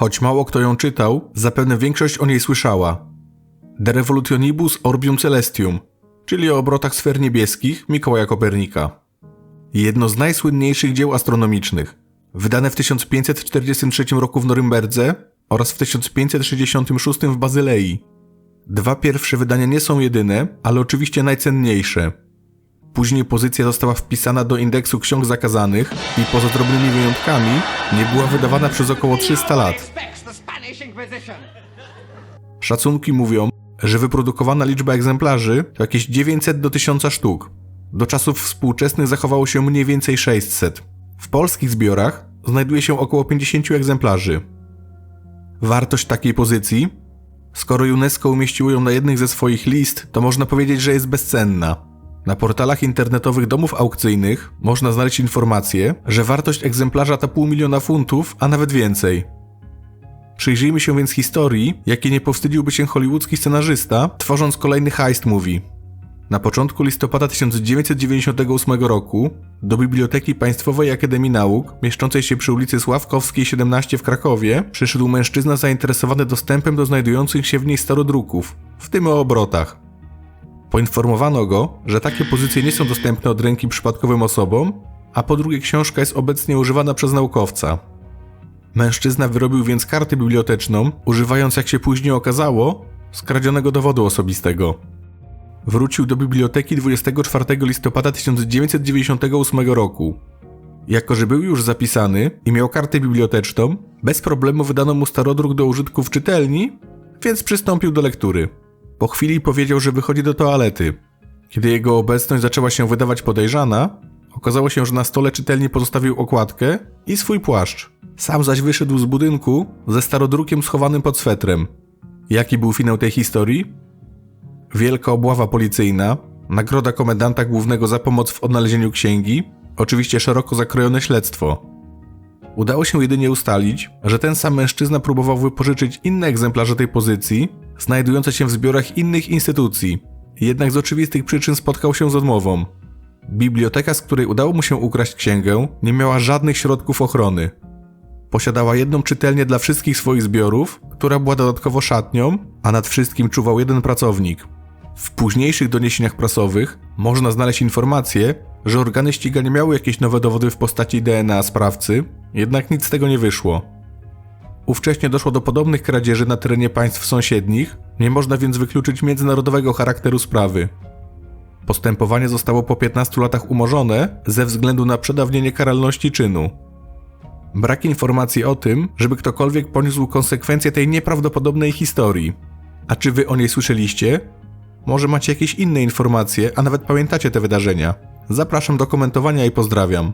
Choć mało kto ją czytał, zapewne większość o niej słyszała. De Revolutionibus Orbium Celestium, czyli o obrotach sfer niebieskich Mikołaja Kopernika. Jedno z najsłynniejszych dzieł astronomicznych, wydane w 1543 roku w Norymberdze oraz w 1566 w Bazylei. Dwa pierwsze wydania nie są jedyne, ale oczywiście najcenniejsze. Później pozycja została wpisana do indeksu ksiąg zakazanych i poza drobnymi wyjątkami nie była wydawana przez około 300 lat. Szacunki mówią, że wyprodukowana liczba egzemplarzy to jakieś 900 do 1000 sztuk. Do czasów współczesnych zachowało się mniej więcej 600. W polskich zbiorach znajduje się około 50 egzemplarzy. Wartość takiej pozycji? Skoro UNESCO umieściło ją na jednych ze swoich list, to można powiedzieć, że jest bezcenna. Na portalach internetowych domów aukcyjnych można znaleźć informację, że wartość egzemplarza to pół miliona funtów, a nawet więcej. Przyjrzyjmy się więc historii, jakie nie powstydziłby się hollywoodzki scenarzysta, tworząc kolejny heist movie. Na początku listopada 1998 roku do Biblioteki Państwowej Akademii Nauk, mieszczącej się przy ulicy Sławkowskiej 17 w Krakowie, przyszedł mężczyzna zainteresowany dostępem do znajdujących się w niej starodruków, w tym o obrotach. Poinformowano go, że takie pozycje nie są dostępne od ręki przypadkowym osobom, a po drugie książka jest obecnie używana przez naukowca. Mężczyzna wyrobił więc kartę biblioteczną, używając, jak się później okazało, skradzionego dowodu osobistego. Wrócił do biblioteki 24 listopada 1998 roku. Jako, że był już zapisany i miał kartę biblioteczną, bez problemu wydano mu starodruk do użytku w czytelni, więc przystąpił do lektury. Po chwili powiedział, że wychodzi do toalety. Kiedy jego obecność zaczęła się wydawać podejrzana, okazało się, że na stole czytelni pozostawił okładkę i swój płaszcz. Sam zaś wyszedł z budynku ze starodrukiem schowanym pod swetrem. Jaki był finał tej historii? Wielka obława policyjna, nagroda komendanta głównego za pomoc w odnalezieniu księgi, oczywiście szeroko zakrojone śledztwo. Udało się jedynie ustalić, że ten sam mężczyzna próbował wypożyczyć inne egzemplarze tej pozycji, znajdujące się w zbiorach innych instytucji, jednak z oczywistych przyczyn spotkał się z odmową. Biblioteka, z której udało mu się ukraść księgę, nie miała żadnych środków ochrony. Posiadała jedną czytelnię dla wszystkich swoich zbiorów, która była dodatkowo szatnią, a nad wszystkim czuwał jeden pracownik. W późniejszych doniesieniach prasowych można znaleźć informację, że organy ścigania miały jakieś nowe dowody w postaci DNA sprawcy, jednak nic z tego nie wyszło. Ówcześnie doszło do podobnych kradzieży na terenie państw sąsiednich, nie można więc wykluczyć międzynarodowego charakteru sprawy. Postępowanie zostało po 15 latach umorzone ze względu na przedawnienie karalności czynu. Brak informacji o tym, żeby ktokolwiek poniósł konsekwencje tej nieprawdopodobnej historii. A czy wy o niej słyszeliście? Może macie jakieś inne informacje, a nawet pamiętacie te wydarzenia? Zapraszam do komentowania i pozdrawiam.